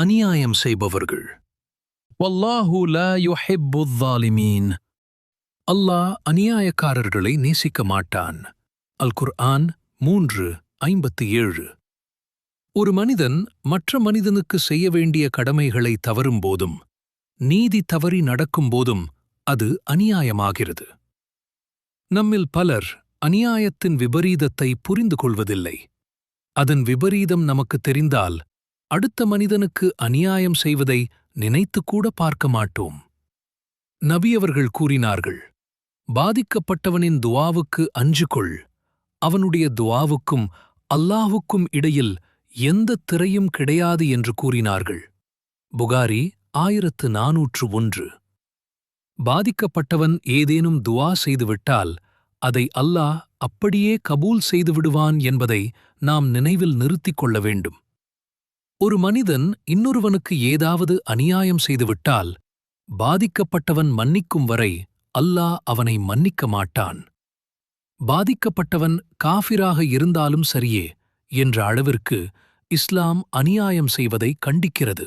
அநியாயம் செய்பவர்கள். வல்லாஹு ல யுஹிப்புத்தாலிமீன் அல்லாஹ் அநியாயக்காரர்களை நேசிக்க மாட்டான். அல் குர்ஆன் மூன்று ஐம்பத்தி ஏழு. ஒரு மனிதன் மற்ற மனிதனுக்கு செய்ய வேண்டிய கடமைகளை தவறும் போதும் நீதி தவறி நடக்கும்போதும் அது அநியாயமாகிறது. நம்மில் பலர் அநியாயத்தின் விபரீதத்தை புரிந்து கொள்வதில்லை. அதன் விபரீதம் நமக்கு தெரிந்தால் அடுத்த மனிதனுக்கு அநியாயம் செய்வதை நினைத்துக்கூட பார்க்க மாட்டோம் நபியவர்கள் கூறினார்கள் பாதிக்கப்பட்டவனின் துவாவுக்கு அஞ்சு கொள். அவனுடைய துவாவுக்கும் அல்லாஹுக்கும் இடையில் எந்த திரையும் கிடையாது என்று கூறினார்கள். புகாரி ஆயிரத்து நாநூற்று ஒன்று. பாதிக்கப்பட்டவன் ஏதேனும் துவா செய்துவிட்டால் அதை அல்லாஹ் அப்படியே கபூல் செய்து விடுவான் என்பதை நாம் நினைவில் நிறுத்திக் கொள்ள வேண்டும். ஒரு மனிதன் இன்னொருவனுக்கு ஏதாவது அநியாயம் செய்துவிட்டால் பாதிக்கப்பட்டவன் மன்னிக்கும் வரை அல்லாஹ் அவனை மன்னிக்க மாட்டான். பாதிக்கப்பட்டவன் காஃபிராக இருந்தாலும் சரியே என்ற அளவிற்கு இஸ்லாம் அநியாயம் செய்வதை கண்டிக்கிறது.